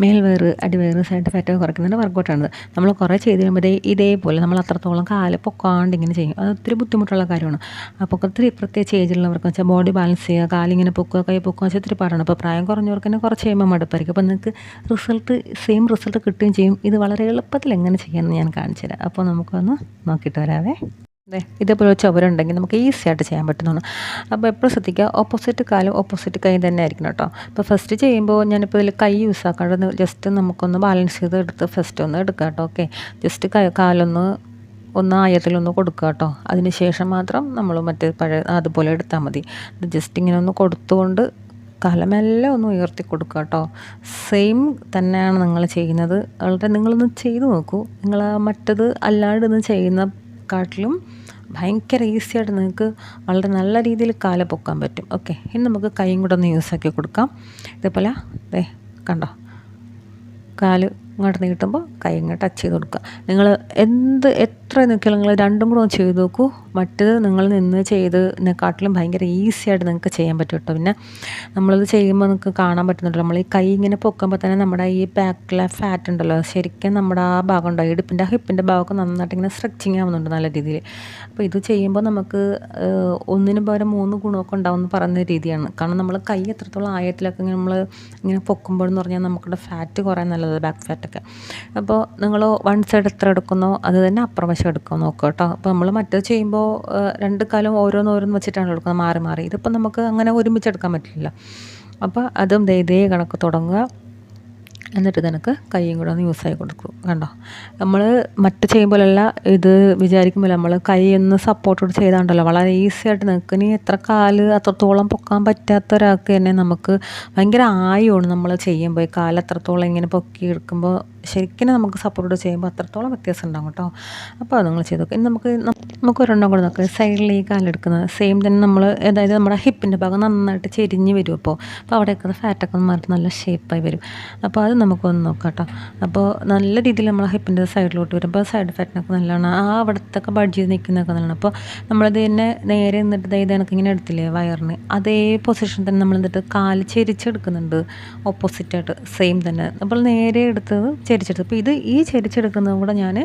മേൽവയറ് അടിവയറ് side ഫാറ്റൊക്കെ കുറയ്ക്കുന്നതിന്റെ വർക്കൗട്ടാണിത് നമ്മൾ കുറേ ചെയ്ത് കഴിയുമ്പോൾ ഇതേപോലെ നമ്മൾ അത്രത്തോളം കാൽ പൊക്കാണ്ട് ഇങ്ങനെ ചെയ്യും. അത് ഒത്തിരി ബുദ്ധിമുട്ടുള്ള കാര്യമാണ്. അപ്പോൾ ഒത്തിരി പ്രത്യേകിച്ച് ഏജിലുള്ളവർക്ക് വെച്ചാൽ ബോഡി ബാലൻസ് ചെയ്യുക കാലിങ്ങനെ പൊക്കുക കൈ പൊക്കുക വെച്ചാൽ ഒത്തിരി പാടാണ്. അപ്പോൾ പ്രായം കുറഞ്ഞവർക്ക് തന്നെ കുറച്ച് ചെയ്യുമ്പോൾ മടുപ്പായിരിക്കും. അപ്പോൾ നിങ്ങൾക്ക് റിസൾട്ട് സെയിം റിസൾട്ട് കിട്ടുകയും ചെയ്യും. ഇത് വളരെ എളുപ്പത്തിൽ എങ്ങനെ ചെയ്യാമെന്ന് ഞാൻ കാണിച്ചു തരാം അപ്പോൾ നമുക്കൊന്ന് നോക്കിയിട്ട് വരാവേ. ഇതേപോലെ ചുവരുണ്ടെങ്കിൽ നമുക്ക് ഈസി ആയിട്ട് ചെയ്യാൻ പറ്റുന്നതാണ്. അപ്പോൾ എപ്പോഴും ശ്രദ്ധിക്കുക ഓപ്പോസിറ്റ് കാലും ഓപ്പോസിറ്റ് കൈ തന്നെ ആയിരിക്കണം കേട്ടോ. അപ്പോൾ ഫസ്റ്റ് ചെയ്യുമ്പോൾ ഞാനിപ്പോൾ ഇതിൽ കൈ യൂസ് ആക്കാണ്ട് ജസ്റ്റ് നമുക്കൊന്ന് ബാലൻസ് ചെയ്ത് എടുത്ത് ഫസ്റ്റ് ഒന്ന് എടുക്കാം കേട്ടോ ഓക്കെ ജസ്റ്റ് കൈ കാലൊന്ന് ഒന്ന് ആയത്തിലൊന്ന് കൊടുക്കുക കേട്ടോ. അതിന് ശേഷം മാത്രം നമ്മൾ മറ്റേ പഴയ അതുപോലെ എടുത്താൽ മതി. ജസ്റ്റ് ഇങ്ങനെ ഒന്ന് കൊടുത്തുകൊണ്ട് കലമെല്ലാം ഒന്ന് ഉയർത്തി കൊടുക്കുക കേട്ടോ. സെയിം തന്നെയാണ് നിങ്ങൾ ചെയ്യുന്നത്. വളരെ നിങ്ങളൊന്ന് ചെയ്ത് നോക്കൂ. നിങ്ങൾ മറ്റത് അല്ലാണ്ട് ഇന്ന് ചെയ്യുന്ന കാട്ടിലും ഭയങ്കര ഈസിയായിട്ട് നിങ്ങൾക്ക് വളരെ നല്ല രീതിയിൽ കാല പൊക്കാൻ പറ്റും. ഓക്കെ ഇനി നമുക്ക് കൈയും കൂടെ ഒന്ന് യൂസാക്കി കൊടുക്കാം. ഇതേപോലെ ദേ കണ്ടോ? കാൽ ഇങ്ങോട്ട് നീട്ടുമ്പോൾ കൈ ഇങ്ങോട്ട് ടച്ച് ചെയ്ത് കൊടുക്കുക. നിങ്ങൾ എന്ത് എത്ര നിൽക്കില്ല നിങ്ങൾ രണ്ടും കൂടെ ഒന്ന് ചെയ്ത് നോക്കൂ. മറ്റത് നിങ്ങൾ നിന്ന് ചെയ്തതിനെക്കാട്ടിലും ഭയങ്കര ഈസി ആയിട്ട് നിങ്ങൾക്ക് ചെയ്യാൻ പറ്റും കേട്ടോ. പിന്നെ നമ്മളത് ചെയ്യുമ്പോൾ നിങ്ങൾക്ക് കാണാൻ പറ്റുന്നുണ്ടോ നമ്മൾ ഈ കൈ ഇങ്ങനെ പൊക്കുമ്പോൾ തന്നെ നമ്മുടെ ഈ ബാക്കിലെ ഫാറ്റ് ഉണ്ടല്ലോ. ശരിക്കും നമ്മുടെ ആ ഭാഗം ഉണ്ടോ? ഇടുപ്പിന്റെ ഹിപ്പിന്റെ ഭാഗമൊക്കെ നന്നായിട്ട് ഇങ്ങനെ സ്ട്രെച്ചിങ് ആവുന്നുണ്ട് നല്ല രീതിയിൽ. അപ്പോൾ ഇത് ചെയ്യുമ്പോൾ നമുക്ക് ഒന്നിന് പകരം മൂന്ന് ഗുണമൊക്കെ ഉണ്ടാവുമെന്ന് പറയുന്ന രീതിയാണ്. കാരണം നമ്മൾ കൈ എത്രത്തോളം ആയത്തിലൊക്കെ ഇങ്ങനെ നമ്മൾ ഇങ്ങനെ പൊക്കുമ്പോൾ എന്ന് പറഞ്ഞാൽ നമുക്കുടെ ഫാറ്റ് കുറേ നല്ലത് ബാക്ക് ഫാറ്റൊക്കെ അപ്പോൾ നിങ്ങൾ വൺ സൈഡ് എത്ര എടുക്കുന്നോ അത് തന്നെ എടുക്കാൻ നോക്കുക കേട്ടോ. അപ്പോൾ നമ്മൾ മറ്റേ ചെയ്യുമ്പോൾ രണ്ട് കാലം ഓരോന്ന് ഓരോന്ന് വെച്ചിട്ടാണ് എടുക്കുന്നത് മാറി മാറി. ഇതിപ്പോൾ നമുക്ക് അങ്ങനെ ഒരുമിച്ച് എടുക്കാൻ പറ്റില്ല. അപ്പോൾ അതും ദേ കണക്ക് തുടങ്ങുക. എന്നിട്ട് നിനക്ക് കൈയും കൂടെ ഒന്ന് ആയി കൊടുക്കും കണ്ടോ. നമ്മൾ മറ്റ് ചെയ്യുമ്പോഴല്ല ഇത് വിചാരിക്കുമ്പോൾ നമ്മൾ കൈ ഒന്ന് സപ്പോർട്ടോട് ചെയ്താണ്ടല്ലോ. വളരെ ഈസി ആയിട്ട് നിങ്ങൾക്ക് ഇനി എത്ര കാൽ അത്രത്തോളം പൊക്കാൻ പറ്റാത്ത ഒരാൾക്ക് തന്നെ നമുക്ക് ഭയങ്കര ആയമാണ് നമ്മൾ ചെയ്യുമ്പോൾ കാൽ അത്രത്തോളം ഇങ്ങനെ പൊക്കി എടുക്കുമ്പോൾ ശരിക്കും നമുക്ക് സപ്പോർട്ട് ചെയ്യുമ്പോൾ അത്രത്തോളം വ്യത്യാസം ഉണ്ടാകും കേട്ടോ. അപ്പോൾ അത് നിങ്ങൾ ചെയ്ത് നോക്കുക ഇനി നമുക്ക് നമുക്ക് ഒരെണ്ണം കൂടെ നോക്കുക സൈഡിൽ ഈ കാലെടുക്കുന്നത് സെയിം തന്നെ നമ്മൾ അതായത് നമ്മുടെ ഹിപ്പിന്റെ ഭാഗം നന്നായിട്ട് ചെരിഞ്ഞ് വരും അപ്പോൾ. അപ്പോൾ അവിടെയൊക്കെ ഫാറ്റൊക്കെ മാറി നല്ല ഷേപ്പായി വരും. അപ്പോൾ അത് നമുക്കൊന്ന് നോക്കാം കേട്ടോ. അപ്പോൾ നല്ല രീതിയിൽ നമ്മൾ ഹിപ്പിന്റെ സൈഡിലോട്ട് വരുമ്പോൾ സൈഡ് ഫാറ്റിനൊക്കെ നല്ലതാണ് ആ അവിടത്തൊക്കെ ബഡ്ജ് ചെയ്ത് നിൽക്കുന്നതൊക്കെ നല്ലതാണ് അപ്പോൾ നമ്മളത് തന്നെ നേരെ നിന്നിട്ട് ഇത് എനിക്ക് ഇങ്ങനെ എടുത്തില്ലേ വയറിന്. അതേ പൊസിഷൻ തന്നെ നമ്മൾ എന്നിട്ട് കാൽ ചെരിച്ചെടുക്കുന്നുണ്ട്. ഓപ്പോസിറ്റായിട്ട് സെയിം തന്നെ. അപ്പോൾ നേരെ എടുത്തത് ചെരിച്ചെടുത്ത്. അപ്പോൾ ഇത് ഈ ചെരിച്ചെടുക്കുന്നതും കൂടെ ഞാൻ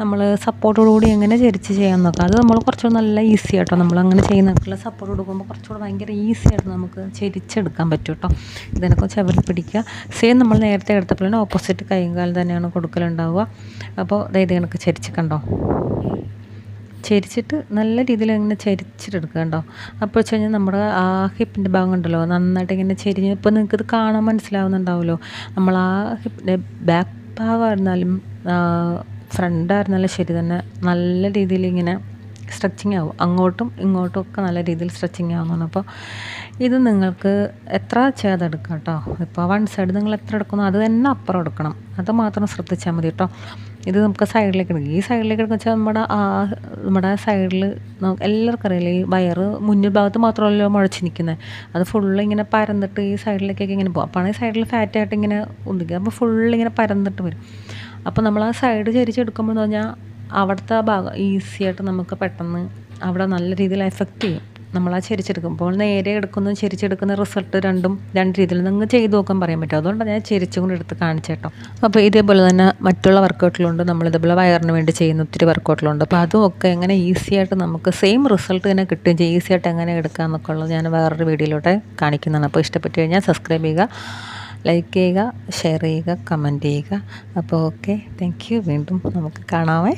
നമ്മൾ സപ്പോർട്ടോടുകൂടി എങ്ങനെ ചെരിച്ച് ചെയ്യാൻ നോക്കാം. അത് നമ്മൾ കുറച്ചുകൂടെ നല്ല ഈസി ആട്ടോ. നമ്മൾ അങ്ങനെ ചെയ്യുന്നവർക്കുള്ള സപ്പോർട്ട് കൊടുക്കുമ്പോൾ കുറച്ചുകൂടെ ഭയങ്കര ഈസി ആയിട്ട് നമുക്ക് ചെരിച്ചെടുക്കാൻ പറ്റും കേട്ടോ ഇതിനൊക്കെ ചവരിൽ പിടിക്കുക. സെയിം നമ്മൾ നേരത്തെ എടുത്തപ്പോഴാണ് ഓപ്പോസിറ്റ് കൈയും കാലം തന്നെയാണ് കൊടുക്കലുണ്ടാവുക. അപ്പോൾ അതായത് കണക്ക് ചെരിച്ച് കണ്ടോ? ചെരിച്ചിട്ട് നല്ല രീതിയിൽ ഇങ്ങനെ ചരിച്ചിട്ടെടുക്കുക കേട്ടോ അപ്പോൾ വെച്ച് കഴിഞ്ഞാൽ നമ്മുടെ ആ ഹിപ്പിന്റെ ഭാഗം ഉണ്ടല്ലോ. നന്നായിട്ട് ഇങ്ങനെ ചെരിഞ്ഞ് ഇപ്പോൾ നിങ്ങൾക്ക് ഇത് കാണാൻ മനസ്സിലാവുന്നുണ്ടാവുമല്ലോ. നമ്മൾ ആ ഹിപ്പിന്റെ ബാക്ക് ഭാഗമായിരുന്നാലും ഫ്രണ്ടായിരുന്നാലും ശരി തന്നെ നല്ല രീതിയിൽ ഇങ്ങനെ സ്ട്രെച്ചിങ് ആവും. അങ്ങോട്ടും ഇങ്ങോട്ടും ഒക്കെ നല്ല രീതിയിൽ സ്ട്രെച്ചിങ് ആവുന്നതാണ്. അപ്പോൾ ഇത് നിങ്ങൾക്ക് എത്ര ചെയ്തെടുക്കാം കേട്ടോ ഇപ്പോൾ വൺ സൈഡ് നിങ്ങൾ എത്ര എടുക്കുന്നോ? അത് തന്നെ അപ്പുറം എടുക്കണം. അത് മാത്രം ശ്രദ്ധിച്ചാൽ മതി കേട്ടോ ഇത് നമുക്ക് സൈഡിലേക്ക് എടുക്കാം. ഈ സൈഡിലേക്ക് എടുക്കുക വെച്ചാൽ നമ്മുടെ ആ നമ്മുടെ സൈഡിൽ നമുക്ക് എല്ലാവർക്കും അറിയില്ല ഈ വയറ് മുന്നിൽ ഭാഗത്ത് മാത്രമല്ലോ മുഴച്ച് നിൽക്കുന്നത്. അത് ഫുള്ള് ഇങ്ങനെ പരന്നിട്ട് ഈ സൈഡിലേക്കൊക്കെ ഇങ്ങനെ പോകും അപ്പോൾ ഈ സൈഡിൽ ഫാറ്റായിട്ട് ഇങ്ങനെ ഉന്തിക്കുക. അപ്പോൾ ഫുള്ള് ഇങ്ങനെ പരന്നിട്ട് വരും. അപ്പോൾ നമ്മൾ ആ സൈഡ് ചരിച്ചെടുക്കുമ്പോൾ എന്ന് പറഞ്ഞാൽ അവിടുത്തെ ഭാഗം ഈസിയായിട്ട് നമുക്ക് പെട്ടെന്ന് അവിടെ നല്ല രീതിയിൽ എഫക്റ്റ് ചെയ്യും. നമ്മൾ ആ ചെരിച്ചെടുക്കുമ്പോൾ നേരെ എടുക്കുന്ന ചെരിച്ചെടുക്കുന്ന റിസൾട്ട് രണ്ടും രണ്ട് രീതിയിൽ നിങ്ങൾ ചെയ്ത് നോക്കാൻ പറയാൻ പറ്റും. അതുകൊണ്ടാണ് ഞാൻ ചെരിച്ചും എടുത്ത് കാണിച്ചേട്ടോ അപ്പോൾ ഇതേപോലെ തന്നെ മറ്റുള്ള വർക്കൗട്ടിലുണ്ട് നമ്മൾ ഇതേപോലെ വയറിന് വേണ്ടി ചെയ്യുന്ന ഒത്തിരി വർക്കൗട്ടിലുണ്ട് അപ്പോൾ അതും ഒക്കെ എങ്ങനെ ഈസി ആയിട്ട് നമുക്ക് സെയിം റിസൾട്ട് തന്നെ കിട്ടുകയും ചെയ്യും. ഈസി ആയിട്ട് എങ്ങനെ എടുക്കുക എന്നൊക്കെ ഉള്ളത് ഞാൻ വേറൊരു വീഡിയോയിലൂടെ കാണിക്കുന്നതാണ്. അപ്പോൾ ഇഷ്ടപ്പെട്ട് കഴിഞ്ഞാൽ സബ്സ്ക്രൈബ് ചെയ്യുക ലൈക്ക് ചെയ്യുക ഷെയർ ചെയ്യുക കമന്റ് ചെയ്യുക. അപ്പോൾ ഓക്കെ താങ്ക് യു വീണ്ടും നമുക്ക് കാണാമേ